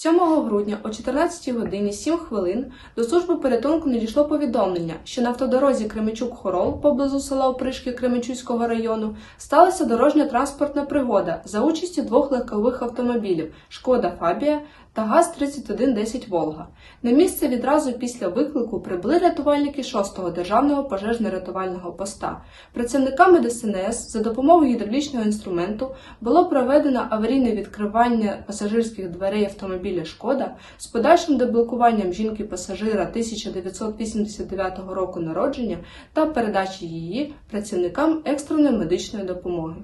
7 грудня о 14 годині 7 хвилин до служби порятунку надійшло повідомлення, що на автодорозі Кременчук-Хорол поблизу села Опришки Кременчуцького району сталася дорожня транспортна пригода за участю двох легкових автомобілів Шкода Фабія та ГАЗ-3110 Волга. На місце відразу після виклику прибули рятувальники 6-го державного пожежно-рятувального поста. Працівниками ДСНС за допомогою гідравлічного інструменту було проведено аварійне відкривання пасажирських дверей автомобіля Шкода з подальшим деблокуванням жінки-пасажира 1989 року народження та передачі її працівникам екстреної медичної допомоги.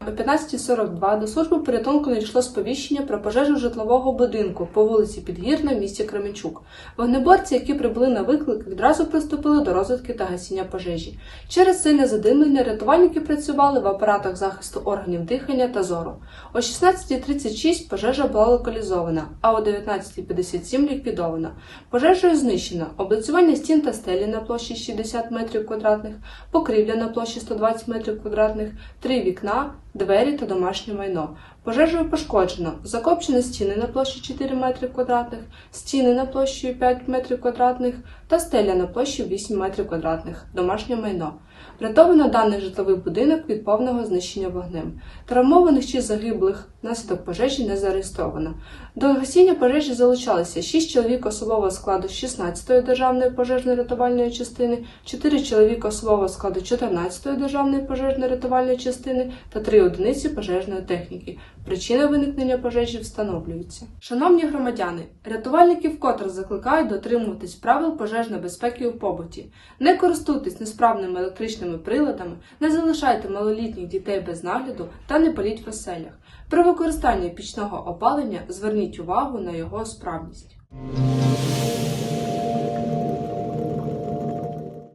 О 15.42 до служби порятунку надійшло сповіщення про пожежу житлового будинку по вулиці Підгірна в місті Кременчук. Вогнеборці, які прибули на виклик, відразу приступили до розвитки та гасіння пожежі. Через сильне задимлення рятувальники працювали в апаратах захисту органів дихання та зору. О 16.36 пожежа була локалізована, а о 19.57 ліквідована. Пожежею знищено облицювання стін та стелі на площі 60 метрів квадратних, покрівля на площі 120 метрів квадратних, три вікна, двері та домашнє майно. Пожежею пошкоджено закопчені стіни на площі 4 метри квадратних, стіни на площі 5 метрів квадратних та стеля на площі 8 метрів квадратних, домашнє майно. Врятовано даний житловий будинок від повного знищення вогнем. Травмованих чи загиблих внаслідок пожежі не зареєстровано. До гасіння пожежі залучалися 6 чоловік особового складу 16-ї державної пожежно-рятувальної частини, 4 чоловіка особового складу 14-ї державної пожежно-рятувальної частини та 3 одиниці пожежної техніки. Причина виникнення пожежі встановлюється. Шановні громадяни, рятувальники вкотре закликають дотримуватись правил пожежної безпеки у побуті. Не користуйтесь несправними електричними приладами, не залишайте малолітніх дітей без нагляду та не паліть в оселях. При використанні пічного опалення зверніть увагу на його справність.